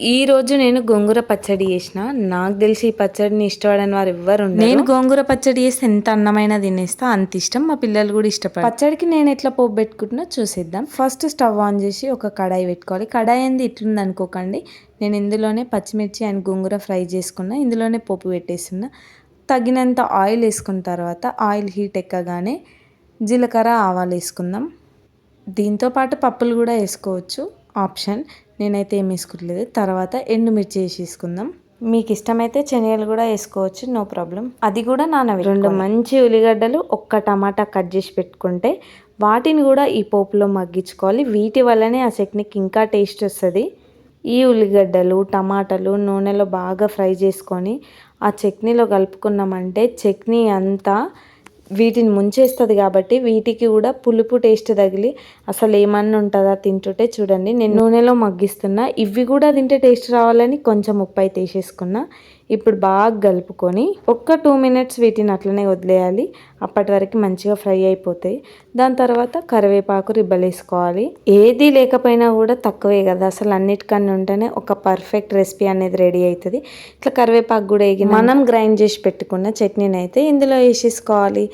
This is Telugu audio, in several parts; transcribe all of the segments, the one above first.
ఈ రోజు నేను గోంగూర పచ్చడి చేసిన. నాకు తెలిసి ఈ పచ్చడిని ఇష్టపడని వారు ఎవ్వరు నేను గోంగూర పచ్చడి చేస్తే ఎంత అన్నమైన తినేస్తా. అంత ఇష్టం. మా పిల్లలు కూడా ఇష్టపడతారు పచ్చడికి నేను ఎట్లా పోపు పెట్టుకుంటున్నా చూసేద్దాం. ఫస్ట్ స్టవ్ ఆన్ చేసి ఒక కడాయి పెట్టుకోవాలి. కడాయి ఏంది? ఇట్లుంది అనుకోకండి. నేను ఇందులోనే పచ్చిమిర్చి అండ్ గోంగూర ఫ్రై చేసుకున్నా. ఇందులోనే పోపు పెట్టేస్తున్నా. తగినంత ఆయిల్ వేసుకున్న తర్వాత ఆయిల్ హీట్ ఎక్కగానే జీలకర్ర ఆవాలు వేసుకుందాం. దీంతో పాటు పప్పులు కూడా వేసుకోవచ్చు. ఆప్షన్. నేనైతే ఏం వేసుకోవట్లేదు తర్వాత ఎండుమిర్చి వేసేసుకుందాం. మీకు ఇష్టమైతే శనగలు కూడా వేసుకోవచ్చు నో ప్రాబ్లం. అది కూడా నాన్న రెండు మంచి ఉల్లిగడ్డలు ఒక్క టమాటా కట్ చేసి పెట్టుకుంటే వాటిని కూడా ఈ పోపులో మగ్గించుకోవాలి. వీటి వల్లనే ఆ చట్నీకి ఇంకా టేస్ట్ వస్తుంది. ఈ ఉల్లిగడ్డలు టమాటాలు నూనెలో బాగా ఫ్రై చేసుకొని ఆ చట్నీలో కలుపుకున్నామంటే చట్నీ అంతా వీటిని ముంచేస్తుంది కాబట్టి వీటికి కూడా పులుపు టేస్ట్ తగిలి అసలు ఏమన్నా ఉంటుందా తింటుంటే చూడండి. నేను నూనెలో మగ్గిస్తున్నా. ఇవి కూడా తింటే టేస్ట్ రావాలని కొంచెం ఉప్పు అయితే వేసేసుకున్నా. ఇప్పుడు బాగా కలుపుకొని ఒక్క టూ మినిట్స్ వీటిని అట్లనే వదిలేయాలి. అప్పటి వరకు మంచిగా ఫ్రై అయిపోతాయి. దాని తర్వాత కరివేపాకు రిబ్బలు వేసుకోవాలి ఏది లేకపోయినా కూడా తక్కువే కదా. అసలు అన్నిటికన్నా ఉంటేనే ఒక పర్ఫెక్ట్ రెసిపీ అనేది రెడీ అవుతుంది. ఇట్లా కరివేపాకు కూడా వేగి మనం గ్రైండ్ చేసి పెట్టుకున్న చట్నీని అయితే ఇందులో వేసేసుకోవాలి.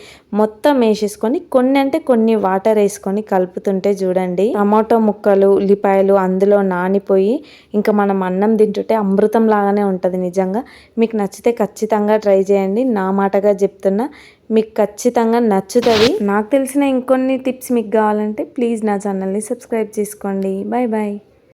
మొత్తం వేసేసుకొని కొన్ని అంటే కొన్ని వాటర్ వేసుకొని కలుపుతుంటే చూడండి. టమాటో ముక్కలు ఉల్లిపాయలు అందులో నానిపోయి ఇంకా మనం అన్నం తింటుంటే అమృతం లాగానే ఉంటుంది నిజంగా. మీకు నచ్చితే ఖచ్చితంగా ట్రై చేయండి. నా మాటగా చెప్తున్నా మీకు ఖచ్చితంగా నచ్చుతుంది. నాకు తెలిసిన ఇంకొన్ని టిప్స్ మీకు కావాలంటే ప్లీజ్ నా ఛానల్ని సబ్స్క్రైబ్ చేసుకోండి. Bye bye